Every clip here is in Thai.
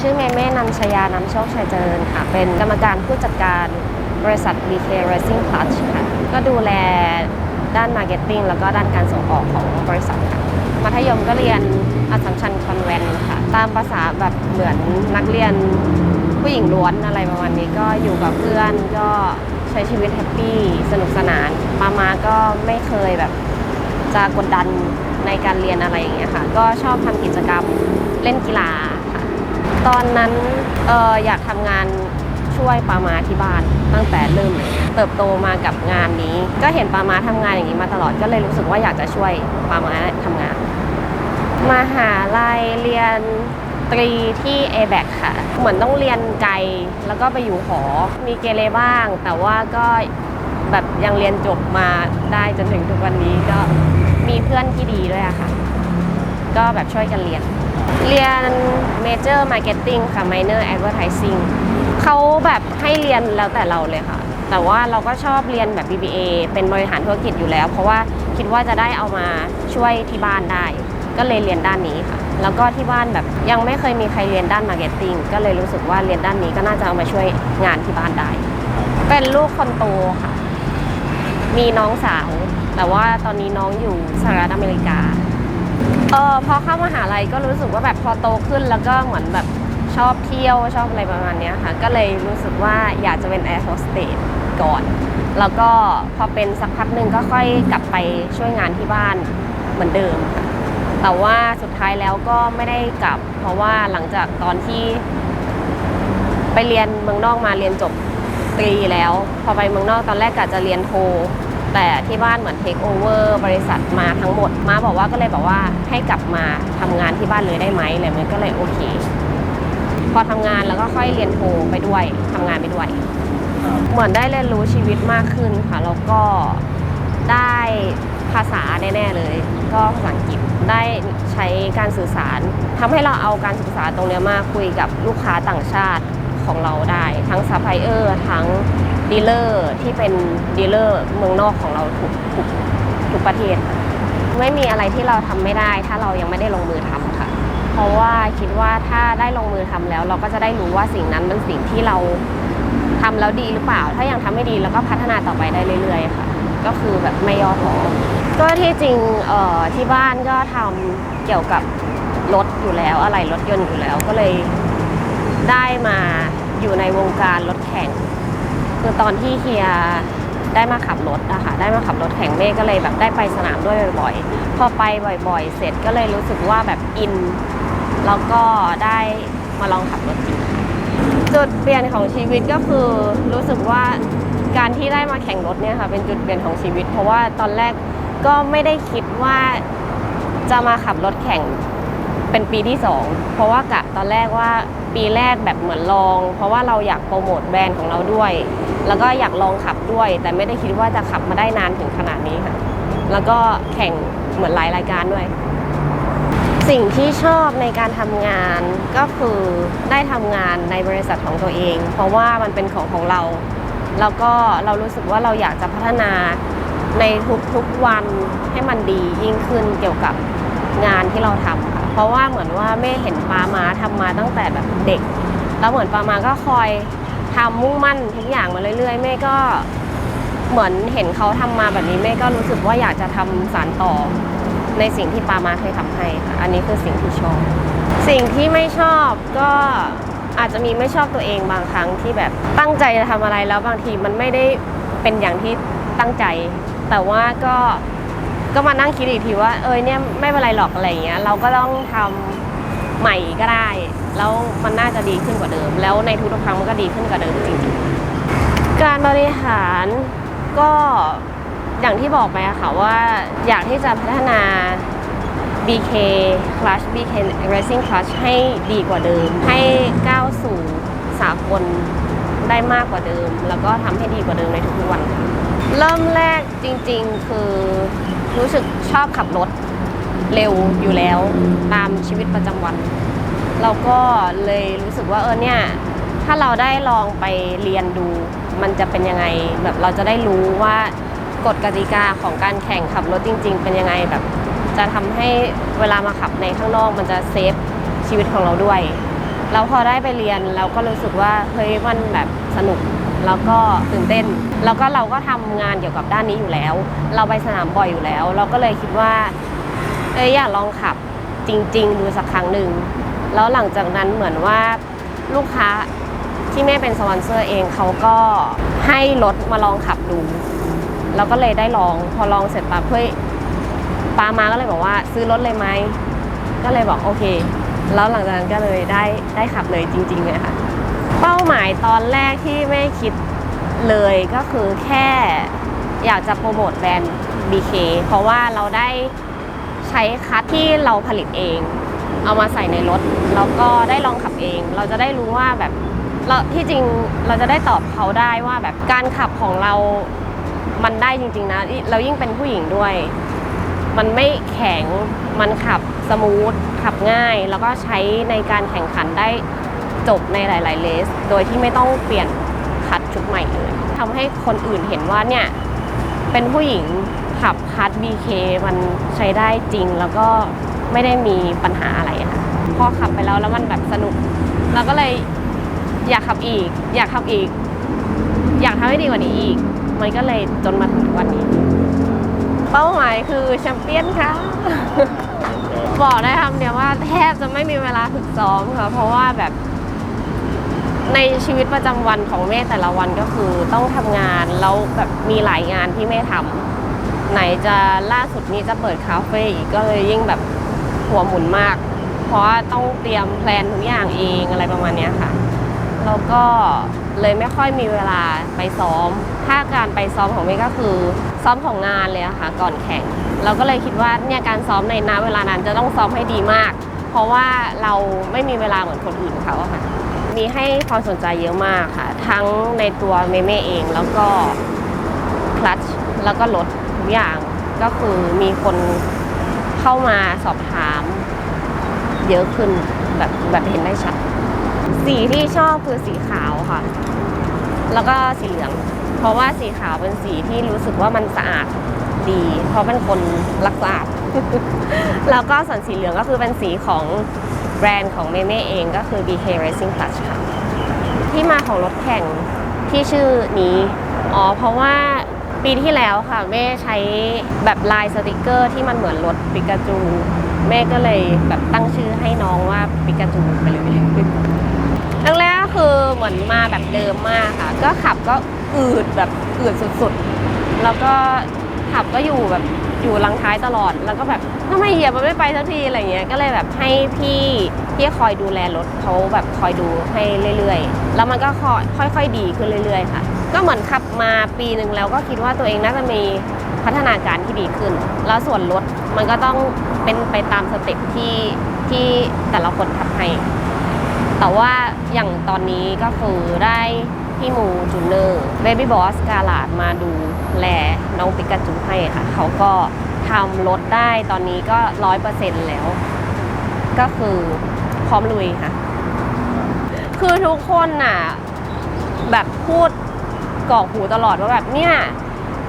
ชื่อเมเม่นันชยานำโชคชัยเจริญค่ะ เป็นกรรมการผู้จัดการบริษัท BK Racing Clutch ค่ะ ก็ดูแลด้านมาร์เก็ตติ้งแล้วก็ด้านการส่งออกของบริษัทค่ะมัธยมก็เรียนอัสสัมชัญคอนแวนค่ะ ตามภาษาแบบเหมือนนักเรียนผู้หญิงล้วนอะไรประมาณนี้ก็อยู่กับเพื่อนก็ใช้ชีวิตแฮปปี้สนุกสนาน มามาก็ไม่เคยแบบจะกดดันในการเรียนอะไรอย่างเงี้ยค่ะ ก็ชอบทำกิจกรรมเล่นกีฬา ตอนนั้นเอออยากทำงานช่วยปามาที่บ้านตั้งแต่เริ่มเลยเติบโตมากับงานนี้ ก็เห็นปามาทำงานอย่างนี้มาตลอดก็เลยรู้สึกว่าอยากจะช่วยปามาทำงานมหาลัยเรียนตรีที่ a b a c ค่ะ เหมือนต้องเรียนไกลแล้วก็ไปอยู่หอ มีเกเรบ้าง แต่ว่าก็แบบยังเรียนจบมาได้จนถึงทุกวันนี้ก็มีเพื่อนที่ดีด้วยอะค่ะ ก็แบบช่วยกันเรียน เรียน Major Marketing ค่ะ Minor Advertising เขาแบบให้เรียนแล้วแต่เราเลยค่ะ แต่ว่าเราก็ชอบเรียนแบบ BBA เป็นบริหารธุรกิจอยู่แล้ว เพราะว่าคิดว่าจะได้เอามาช่วยที่บ้านได้ ก็เลยเรียนด้านนี้ค่ะ แล้วก็ที่บ้านแบบยังไม่เคยมีใครเรียนด้าน Marketing ก็เลยรู้สึกว่าเรียนด้านนี้ก็น่าจะเอามาช่วยงานที่บ้านได้ เป็นลูกคนโตค่ะ มีน้องสาว แต่ว่าตอนนี้น้องอยู่สหรัฐอเมริกา เออพอเข้ามหาลัยก็รู้สึกว่าแบบพอโตขึ้นแล้วก็เหมือนแบบชอบเที่ยวชอบอะไรประมาณนี้ค่ะ ก็เลยรู้สึกว่าอยากจะเป็นแอร์โฮสเตสก่อน แล้วก็พอเป็นสักพักหนึ่งก็ค่อยกลับไปช่วยงานที่บ้านเหมือนเดิมค่ะแต่ว่าสุดท้ายแล้วก็ไม่ได้กลับ เพราะว่าหลังจากตอนที่ ไปเรียนเมืองนอกมาเรียนจบตรีแล้ว พอไปเมืองนอกตอนแรกกะจะเรียนโท แต่ที่บ้านเหมือนเทคโอเวอร์บริษัทมาทั้งหมด มาบอกว่าก็เลยบอกว่าให้กลับมาทำงานที่บ้านเลยได้ไหมอะไรแบบนี้ก็เลยโอเค พอทำงานแล้วก็ค่อยเรียนโทไปด้วยทำงานไปด้วย เหมือนได้เรียนรู้ชีวิตมากขึ้นค่ะ แล้วก็ได้ภาษาแน่ๆเลย ก็ภาษาอังกฤษได้ใช้การสื่อสารทำให้เราเอาการศึกษาตรงเนี้ยมาคุยกับลูกค้าต่างชาติของเราได้ ทั้งซัพพลายเออร์ทั้ง ดีลเลอร์ที่เป็นดีลเลอร์เมืองนอกของเราทุกทุกทุกประเทศไม่มีอะไรที่เราทำไม่ได้ ถ้าเรายังไม่ได้ลงมือทำค่ะ เพราะว่าคิดว่าถ้าได้ลงมือทำแล้ว เราก็จะได้รู้ว่าสิ่งนั้นเป็นสิ่งที่เราทำแล้วดีหรือเปล่า ถ้ายังทำไม่ดีแล้วก็พัฒนาต่อไปได้เรื่อยๆค่ะ ก็คือแบบไม่ย่อท้อก็ที่จริงเอ่อที่บ้านก็ทำเกี่ยวกับรถอยู่แล้วอะไรรถยนต์อยู่แล้วก็เลย ได้มาอยู่ในวงการรถแข่ง คือตอนที่เฮียได้มาขับรถอะค่ะได้มาขับรถแข่งเมฆก็เลยแบบได้ไปสนามด้วยบ่อยๆ พอไปบ่อยๆ เสร็จก็เลยรู้สึกว่าแบบอิน แล้วก็ได้มาลองขับรถจริงจุดเปลี่ยนของชีวิตก็คือรู้สึกว่าการที่ได้มาแข่งรถเนี่ยค่ะเป็นจุดเปลี่ยนของชีวิต เพราะว่าตอนแรกก็ไม่ได้คิดว่าจะมาขับรถแข่งเป็นปีที่สองเพราะว่ากะตอนแรกว่าปีแรกแบบเหมือนลอง เพราะว่าเราอยากโปรโมทแบรนด์ของเราด้วย แล้วก็อยากลองขับด้วย แต่ไม่ได้คิดว่าจะขับมาได้นานถึงขนาดนี้ค่ะ แล้วก็แข่งเหมือนหลายรายการด้วย สิ่งที่ชอบในการทำงานก็คือได้ทำงานในบริษัทของตัวเอง เพราะว่ามันเป็นของของเรา แล้วก็เรารู้สึกว่าเราอยากจะพัฒนาในทุกๆวันให้มันดียิ่งขึ้นเกี่ยวกับงานที่เราทำค่ะ เพราะว่าเหมือนว่าแม่เห็นปามาทำมาตั้งแต่แบบเด็ก แล้วเหมือนปามาก็คอย ทำมุ่งมั่นทุกอย่างมาเรื่อยๆแม่ก็เหมือนเห็นเขาทำมาแบบนี้แม่ก็รู้สึกว่าอยากจะทำสานต่อในสิ่งที่ปามาเคยทำให้ค่ะอันนี้คือสิ่งที่ชอบ สิ่งที่ไม่ชอบก็อาจจะมีไม่ชอบตัวเองบางครั้งที่แบบตั้งใจจะทำอะไรแล้วบางทีมันไม่ได้เป็นอย่างที่ตั้งใจ แต่ว่าก็ก็มานั่งคิดอีกทีว่าเอยเนี่ยไม่เป็นไรหรอกอะไรอย่างเงี้ยเราก็ต้องทำใหม่ก็ได้ แล้วมันน่าจะดีขึ้นกว่าเดิม แล้วในทุกๆครั้งมันก็ดีขึ้นกว่าเดิมจริงๆ การบริหารก็อย่างที่บอกไปอะค่ะว่าอยากที่จะพัฒนา BK Clutch BK Racing Clutch ให้ดีกว่าเดิม ให้ก้าวสู่สากลได้มากกว่าเดิม แล้วก็ทำให้ดีกว่าเดิมในทุกๆวัน เริ่มแรกจริงๆ คือรู้สึกชอบขับรถเร็วอยู่แล้วตามชีวิตประจำวัน เราก็เลยรู้สึกว่าเออเนี่ยถ้าเราได้ลองไปเรียนดู มันจะเป็นยังไงแบบเราจะได้รู้ว่ากฎกติกาของการแข่งขับรถจริง ๆ เป็นยังไงแบบ จะทำให้เวลามาขับในข้างนอก มันจะเซฟชีวิตของเราด้วยแล้วพอได้ไปเรียนเราก็รู้สึกว่าเฮ้ยมันแบบสนุกแล้วก็ตื่นเต้น แล้วก็เราก็ทำงานเกี่ยวกับด้านนี้อยู่แล้ว เราไปสนามบ่อยอยู่แล้ว เราก็เลยคิดว่าเอ้ยอยากลองขับจริง ๆ ดูสักครั้งหนึ่ง แล้วหลังจากนั้นเหมือนว่าลูกค้าที่แม่เป็นสปอนเซอร์เองเขาก็ให้รถมาลองขับดูเราก็เลยได้ลองพอลองเสร็จปั๊บเฮ้ยปามาก็เลยบอกว่าซื้อรถเลยไหมก็เลยบอกโอเค แล้วหลังจากนั้นก็เลยได้ได้ขับเลยจริงๆเลยค่ะ เป้าหมายตอนแรกที่ไม่คิดเลยก็คือแค่อยากจะโปรโมทแบรนด์ BK เพราะว่าเราได้ใช้คัทที่เราผลิตเอง เอามาใส่ในรถแล้วก็ได้ลองขับเอง เราจะได้รู้ว่าแบบเราที่จริงเราจะได้ตอบเขาได้ว่าแบบการขับของเรามันได้จริง ๆ นะเรายิ่งเป็นผู้หญิงด้วย มันไม่แข็งมันขับสมูทขับง่าย แล้วก็ใช้ในการแข่งขันได้จบในหลาย ๆ เลส โดยที่ไม่ต้องเปลี่ยนคัดชุดใหม่เลยทำให้คนอื่นเห็นว่าเนี่ย เป็นผู้หญิงขับคัด BK มันใช้ได้จริงแล้วก็ ไม่ได้มีปัญหาอะไรอะค่ะพอขับไปแล้วแล้วมันแบบสนุก เราก็เลยอยากขับอีก อยากขับอีก อยากทำให้ดีกว่านี้อีก มันก็เลยจนมาถึงทุกวันนี้ เป้าหมายคือแชมเปี้ยนค่ะ บอกได้คำเดียวว่าแทบจะไม่มีเวลาฝึกซ้อมค่ะเพราะว่าแบบในชีวิตประจำวันของแม่แต่ละวันก็คือต้องทำงานแล้วแบบมีหลายงานที่แม่ทำไหนจะล่าสุดนี้จะเปิดคาเฟ่อีกก็เลยยิ่งแบบ หัวหมุนมาก เพราะว่าต้องเตรียมแพลนทุกอย่างเองอะไรประมาณนี้ค่ะแล้วก็เลยไม่ค่อยมีเวลาไปซ้อม ถ้าการไปซ้อมของเมย์ก็คือซ้อมของงานเลยค่ะก่อนแข่ง เราก็เลยคิดว่าเนี่ยการซ้อมในนาเวลานั้นจะต้องซ้อมให้ดีมาก เพราะว่าเราไม่มีเวลาเหมือนคนอื่นเขาค่ะ มีให้ความสนใจเยอะมากค่ะ ทั้งในตัวเมเม่เองแล้วก็คลัตช์แล้วก็รถทุกอย่างก็คือมีคนเข้ามาสอบถาม เยอะขึ้นแบบแบบเห็นได้ชัด สีที่ชอบคือสีขาวค่ะ แล้วก็สีเหลือง เพราะว่าสีขาวเป็นสีที่รู้สึกว่ามันสะอาดดี เพราะเป็นคนรักสะอาด แล้วก็ส่วนสีเหลืองก็คือเป็นสีของแบรนด์ของเมเม่เองก็คือ BK Racing Plus ค่ะ ที่มาของรถแข่งที่ชื่อนี้ อ๋อ เพราะว่า ปีที่แล้วค่ะ แม่ใช้แบบลายสติกเกอร์ที่มันเหมือนรถปิกาจู แม่ก็เลยแบบตั้งชื่อให้น้องว่าปิกาจูไปเลยแรกๆก็คือเหมือนมาแบบเดิมมากค่ะ ก็ขับก็อืดแบบอืดสุดๆ แล้วก็ขับก็อยู่แบบอยู่ลังท้ายตลอด แล้วก็แบบทำไมเหยียบมันไม่ไปสักทีอะไรเงี้ย ก็เลยแบบให้พี่ที่คอยดูแลรถเขาแบบคอยดูให้เรื่อยๆ แล้วมันก็ค่อยๆดีขึ้นเรื่อย ๆ ค่ะ ก็เหมือนขับมาปีหนึ่งแล้วก็คิดว่าตัวเองน่าจะมีพัฒนาการที่ดีขึ้น แล้วส่วนรถมันก็ต้องเป็นไปตามสเต็ปที่ที่แต่ละคนทำให้ แต่ว่าอย่างตอนนี้ก็คือได้พี่มูจูเนอร์เบบี้บอสกาลาดมาดูแลน้องปิกาจูให้ค่ะ เขาก็ทำรถได้ตอนนี้ก็ร้อยเปอร์เซ็นต์แล้ว ก็คือพร้อมลุยค่ะ คือทุกคนน่ะ แบบพูด กรอกหูตลอดว่าแบบเนี่ย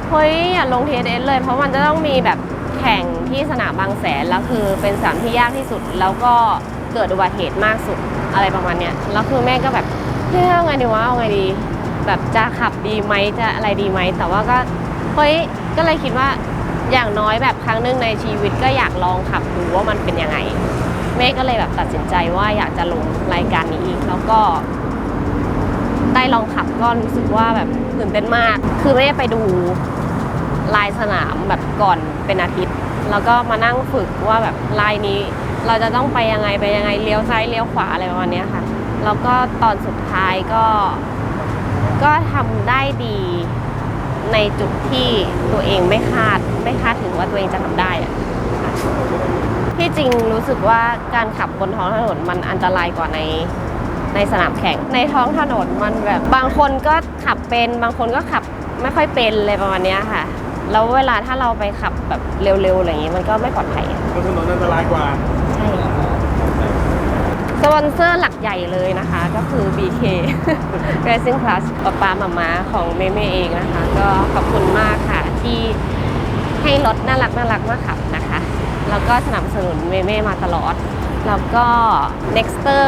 เฮ้ยอย่าลง TSS เลย เพราะมันจะต้องมีแบบแข่งที่สนามบางแสนแล้วคือเป็นสนามที่ยากที่สุด แล้วก็เกิดอุบัติเหตุมากสุดอะไรประมาณเนี้ยแล้วคือแม่ก็แบบเฮ้ยเอาไงดีวะเอาไงดี แบบจะขับดีไหมจะอะไรดีไหมแต่ว่าก็เฮ้ยก็เลยคิดว่าอย่างน้อยแบบครั้งหนึ่งในชีวิตก็อยากลองขับดูว่ามันเป็นยังไงแม่ก็เลยแบบตัดสินใจว่าอยากจะลงรายการนี้แล้วก็ ได้ลองขับก็รู้สึกว่าแบบตื่นเต้นมาก คือไม่ได้ไปดูลายสนามแบบก่อนเป็นอาทิตย์ แล้วก็มานั่งฝึกว่าแบบลายนี้ เราจะต้องไปยังไงไปยังไงเลี้ยวซ้ายเลี้ยวขวาอะไรประมาณนี้ค่ะ แล้วก็ตอนสุดท้ายก็ ก็ทำได้ดีในจุดที่ตัวเองไม่คาดไม่คาดถึงว่าตัวเองจะทำได้อะที่จริงรู้สึกว่าการขับบนท้องถนนมันอันตรายกว่าใน ในสนามแข่ง ในท้องถนนมันแบบบางคนก็ขับเป็น บางคนก็ขับไม่ค่อยเป็นเลยประมาณเนี้ยค่ะ แล้วเวลาถ้าเราไปขับแบบเร็วๆอะไรอย่างงี้มันก็ไม่ปลอดภัยบนถนนอันตรายกว่า ใช่สปอนเซอร์หลักใหญ่เลยนะคะก็คือ BK Racing Plus ป๊าป๊ามามาของเมเมเองนะคะ ก็ขอบคุณมากค่ะที่ให้รถน่ารักน่ารักมาขับนะคะ แล้วก็สนับสนุนเมเมมาตลอด แล้วก็ Nexter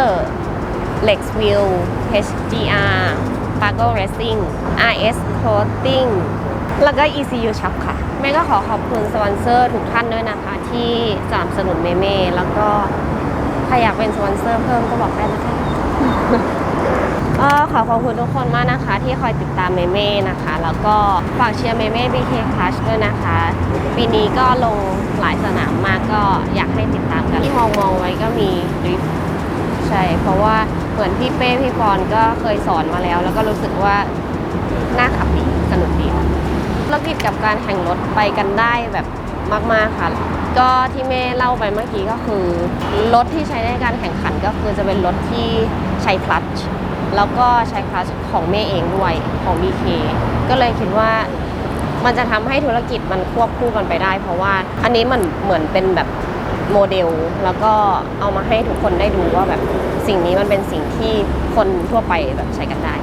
Lex Wheel HGR Pago Racing RS Coating แล้วก็ ECU Shop ค่ะ แม่ก็ขอขอบคุณสปอนเซอร์ทุกท่านด้วยนะคะ ที่สนับสนุนเมเม่แล้วก็ใครอยากเป็นสปอนเซอร์เพิ่มก็บอกได้นะคะก็ขอขอบคุณทุกคนมากนะคะ ที่คอยติดตามเมเม่นะคะ แล้วก็ฝากเชียร์เมเม่ BK Clutch ด้วยนะคะ ปีนี้ก็ลงหลาย พี่เป้พี่ปอนก็เคยสอนมาแล้ว แล้วก็รู้สึกว่าน่าขับดีสนุกดีธุรกิจกับการแข่งรถไปกันได้แบบมาก ๆ ค่ะ ก็ที่เม่เล่าไปเมื่อกี้ก็คือ รถที่ใช้ในการแข่งขันก็คือจะเป็นรถที่ใช้คลัตช์แล้วก็ใช้คลาสของเมย์เองด้วยของ BK ก็เลยคิดว่ามันจะทำให้ธุรกิจมันควบคู่กันไปได้ เพราะว่าอันนี้มันเหมือนเป็นแบบโมเดล แล้วก็เอามาให้ทุกคนได้ดูว่าแบบ สิ่งนี้มันเป็นสิ่งที่คนทั่วไปแบบใช้กันได้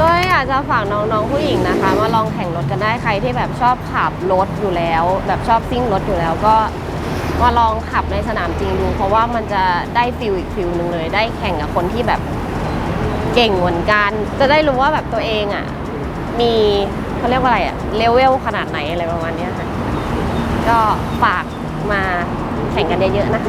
ก็อยากจะฝากน้องๆผู้หญิงนะคะ มาลองแข่งรถกันได้ใครที่แบบชอบขับรถอยู่แล้ว แบบชอบซิ่งรถอยู่แล้วก็มาลองขับในสนามจริงดู เพราะว่ามันจะได้ฟิลอีกฟิลหนึ่งเลย ได้แข่งกับคนที่แบบเก่งเหมือนกัน จะได้รู้ว่าแบบตัวเองอะมีเขาเรียกว่าอะไรอะเลเวลขนาดไหนอะไรประมาณนี้ค่ะก็ฝากมาแข่งกันเยอะๆนะ